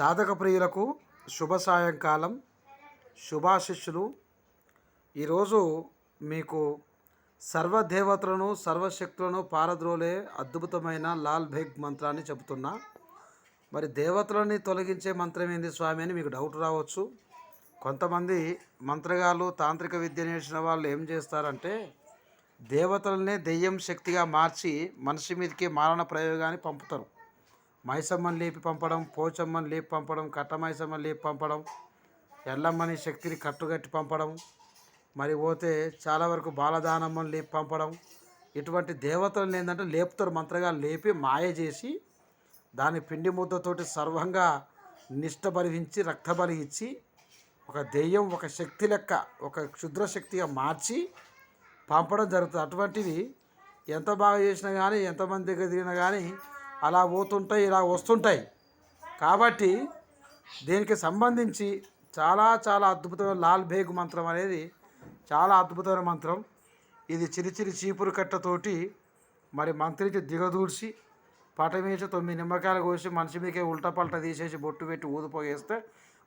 సాధక ప్రియులకు శుభ సాయంకాలం శుభాశిష్యులు. ఈరోజు మీకు సర్వదేవతలను సర్వశక్తులను పారద్రోలే అద్భుతమైన లాల్ బేగ్ మంత్రాన్ని చెబుతున్నా. మరి దేవతలని తొలగించే మంత్రం ఏంది స్వామి అని మీకు డౌట్ రావచ్చు. కొంతమంది మంత్రగాలు తాంత్రిక విద్య నేర్చిన వాళ్ళు ఏం చేస్తారంటే దేవతలనే దెయ్యం శక్తిగా మార్చి మనిషి మీదకి మారణ ప్రయోగాన్ని పంపుతారు. మైసమ్మని లేపి పంపడం పోచమ్మని లేపి పంపడం కట్ట మైసమ్మని లేపి పంపడం ఎల్లమ్మని శక్తిని కట్టుగట్టి పంపడం మరి పోతే చాలా వరకు బాలదానమ్మని లేపి పంపడం. ఇటువంటి దేవతలను ఏంటంటే లేపుతారు మంత్రగా లేపి మాయ చేసి దాని పిండి ముద్దతోటి సర్వంగా నిష్ట బలిహించి రక్త బలి ఇచ్చి ఒక దెయ్యం ఒక శక్తి లెక్క ఒక క్షుద్ర శక్తిగా మార్చి పంపడం జరుగుతుంది. అటువంటివి ఎంత బాగా చేసినా కానీ ఎంతమంది దగ్గర తిరిగినా కానీ అలా పోతుంటాయి ఇలా వస్తుంటాయి. కాబట్టి దీనికి సంబంధించి చాలా చాలా అద్భుతమైన లాల్ బేగ్ మంత్రం అనేది చాలా అద్భుతమైన మంత్రం. ఇది చిరిచిరి చీపురు కట్టతోటి మరి మంత్రించి దిగదూడ్చి పటమేసి తొమ్మిది నిమ్మకాయలు కోసి మనిషి మీకే ఉల్టపల్ట తీసేసి బొట్టు పెట్టి ఊదిపోగేస్తే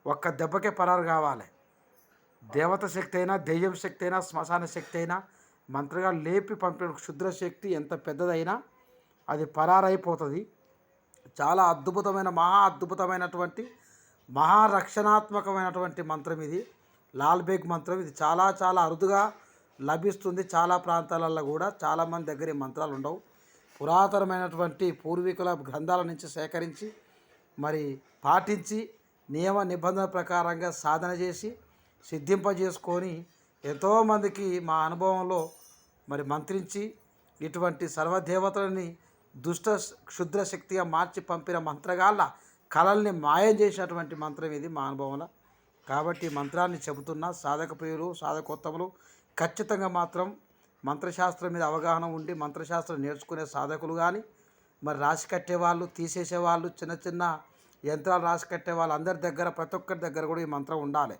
ఒక్క దెబ్బకే పరారు కావాలి. దేవత శక్తి అయినా దెయ్యం శక్తి అయినా శ్మశాన శక్తి అయినా మంత్రగా లేపి పంపిన క్షుద్ర శక్తి ఎంత పెద్దదైనా అది పరారైపోతుంది. చాలా అద్భుతమైన మహా అద్భుతమైనటువంటి మహారక్షణాత్మకమైనటువంటి మంత్రం ఇది. లాల్ బేగ్ మంత్రం ఇది. చాలా చాలా అరుదుగా లభిస్తుంది చాలా ప్రాంతాలలో కూడా. చాలామంది దగ్గర ఈ మంత్రాలు ఉండవు. పురాతనమైనటువంటి పూర్వీకుల గ్రంథాల నుంచి సేకరించి మరి పాటించి నియమ నిబంధన ప్రకారంగా సాధన చేసి సిద్ధింపజేసుకొని ఎంతోమందికి మా అనుభవంలో మరి మంత్రించి ఇటువంటి సర్వదేవతలని దుష్ట క్షుద్ర శక్తిగా మార్చి పంపిన మంత్రగాళ్ళ కళల్ని మాయం చేసినటువంటి మంత్రం ఇది మా అనుభవంలో కాబట్టి మంత్రాన్ని చెబుతున్న సాధక ప్రియులు సాధకోత్తములు ఖచ్చితంగా మాత్రం మంత్రశాస్త్రం మీద అవగాహన ఉండి మంత్రశాస్త్రం నేర్చుకునే సాధకులు కానీ మరి రాసి కట్టేవాళ్ళు తీసేసేవాళ్ళు చిన్న చిన్న యంత్రాలు రాసి కట్టే వాళ్ళు అందరి దగ్గర ప్రతి ఒక్కరి దగ్గర కూడా ఈ మంత్రం ఉండాలి.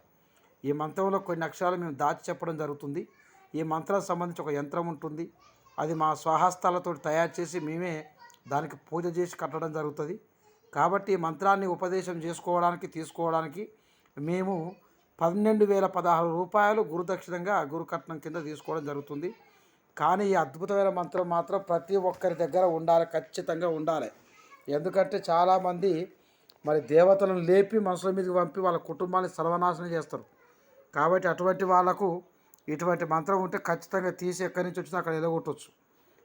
ఈ మంత్రంలో కొన్ని అక్షరాలు మేము దాచి చెప్పడం జరుగుతుంది. ఈ మంత్రానికి సంబంధించి ఒక యంత్రం ఉంటుంది. అది మా స్వహస్తాలతో తయారు చేసి మేమే దానికి పూజ చేసి కట్టడం జరుగుతుంది. కాబట్టి మంత్రాన్ని ఉపదేశం చేసుకోవడానికి తీసుకోవడానికి మేము పన్నెండు వేల పదహారు రూపాయలు గురుదక్షిణంగా గురుకట్నం కింద తీసుకోవడం జరుగుతుంది. కానీ ఈ అద్భుతమైన మంత్రం మాత్రం ప్రతి ఒక్కరి దగ్గర ఉండాలి ఖచ్చితంగా ఉండాలి. ఎందుకంటే చాలామంది మరి దేవతలను లేపి మనుషుల మీదకి పంపి వాళ్ళ కుటుంబాన్ని సర్వనాశనం చేస్తారు. కాబట్టి అటువంటి వాళ్ళకు ఇటువంటి మంత్రం ఉంటే ఖచ్చితంగా తీసి ఎక్కడి నుంచి వచ్చినా అక్కడ ఎలగొట్టవచ్చు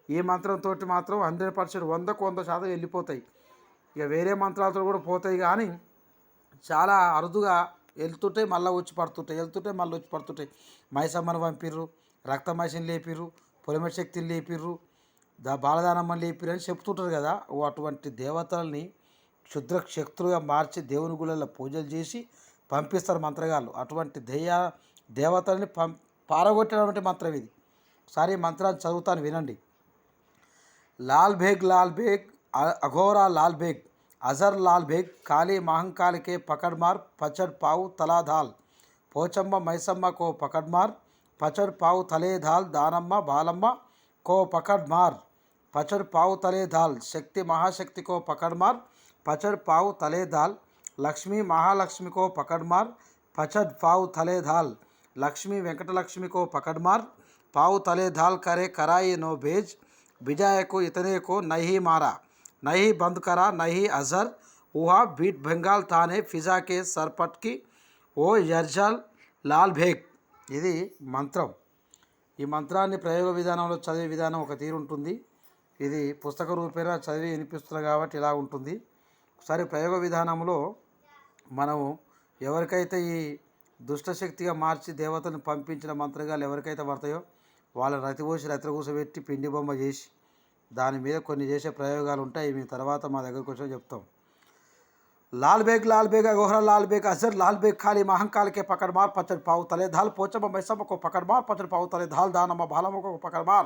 ఈ మంత్రంతో మాత్రం హండ్రెడ్ పర్సెంట్ వందకు వంద శాతం వెళ్ళిపోతాయి. ఇక వేరే మంత్రాలతో కూడా పోతాయి కానీ చాలా అరుదుగా వెళ్తుంటే మళ్ళీ వచ్చి పడుతుంటాయి వెళ్తుంటే మళ్ళీ వచ్చి పడుతుంటాయి. మైసమ్మను పంపిర్రు రక్తమైసిని లేపిర్రు పొలిమెట్ శక్తిని లేపిర్రు దా బాలదానమ్మని లేపిర్రు అని చెప్తుంటారు కదా. ఓ అటువంటి దేవతల్ని క్షుద్ర శక్తులుగా మార్చి దేవుని గుళ్ళల్లో పూజలు చేసి పంపిస్తారు మంత్రగాళ్ళు. అటువంటి దెయ్య దేవతల్ని పం పారగొట్టేటువంటి మంత్రం ఇది. ఒకసారి మంత్రాన్ని చదువుతాను వినండి. लाल भेग लाल भेग अघोरा, लाल भेग, अजर, लाल भेग, काली महंकाल के पकड़मार पचड़ पाऊ तला धाल। पोचम्मा, मैसम्मा को पकड़मार पचड़ पाऊ तले धाल, दानम्मा, बालम्मा को पकड़मार पचड़ पाऊ तले धाल, शक्ति, महाशक्ति को पकड़मार पचड़ पाऊ तले धाल, लक्ष्मी, महालक्ष्मी को पकड़मार पचड़ पाऊ तले धाल, लक्ष्मी, वेंकटलक्ष्मी को पकड़मार पाऊ तले धाल करे कराई नो भेज विजय को इतने को नहीं मारा नहीं बंद करा नहीं अजहर वह बीट बंगाल थाने फिजा के सरपट की ఓ యర్జల్ లాల్ భేగ్ ఇది మంత్రం ఈ మంత్రాన్ని ప్రయోగ విధానంలో చదివే విధానం ఒక తీరు ఉంటుంది ఇది పుస్తక రూపేణ చదివి వినిపిస్తున్నారు కాబట్టి ఇలా ఉంటుంది ఒకసారి ప్రయోగ విధానంలో మనము ఎవరికైతే ఈ దుష్టశక్తిగా మార్చి దేవతలను పంపించిన మంత్రగాలు ఎవరికైతే పడతాయో వాళ్ళ రతిపోసి రతిగూసబెట్టి పిండి బొమ్మ చేసి దాని మీద కొన్ని చేసే ప్రయోగాలు ఉంటాయి మీ తర్వాత మా దగ్గరకు వచ్చి చెప్తాం लाल बेग लाल बेग अगोहरा लाल बेग अजर लाल बेग खाली महाकाल के पकड़ मार पचड़ पाऊ तले धाल पोचम मैसम को पकड़ मार पचड़ पाऊ तले धाल दानम भालम को पकड़ मार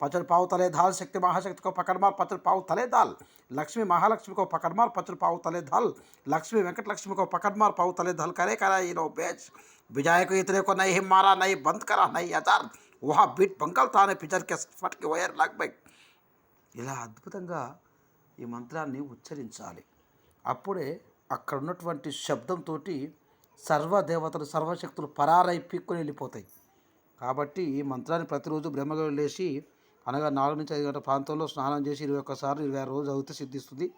पचड़ पाऊ तले धाल शक्ति महाशक्ति को पकड़ मार पचड़ पाऊ तले दाल लक्ष्मी महालक्ष्मी को पकड़ मार पचड़ पाऊ तले धाल लक्ष्मी वेंकट लक्ष्मी को पकड़ मार पाऊ तले धल करे करा नो बेच विजय को इतने को नहीं मारा नहीं बंद करा नहीं अजार వహ బీట్ బంకాల్ తానే పిచర్ కే ఫట్కి వైర్ లాక్ బై ఇలా అద్భుతంగా ఈ మంత్రాన్ని ఉచ్చరించాలి. అప్పుడే అక్కడ ఉన్నటువంటి శబ్దంతో సర్వదేవతలు సర్వశక్తులు పరారై పీక్కొని వెళ్ళిపోతాయి. కాబట్టి ఈ మంత్రాన్ని ప్రతిరోజు బ్రహ్మగారు లేచి అనగా నాలుగు నుంచి ఐదు గంటల ప్రాంతంలో స్నానం చేసి ఇరవై ఒక్కసారి ఇరవై ఆరు రోజులు చదివితే సిద్ధిస్తుంది.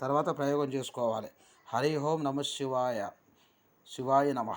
తర్వాత ప్రయోగం చేసుకోవాలి. హరి ఓం నమ శివాయ. శివాయ నమ.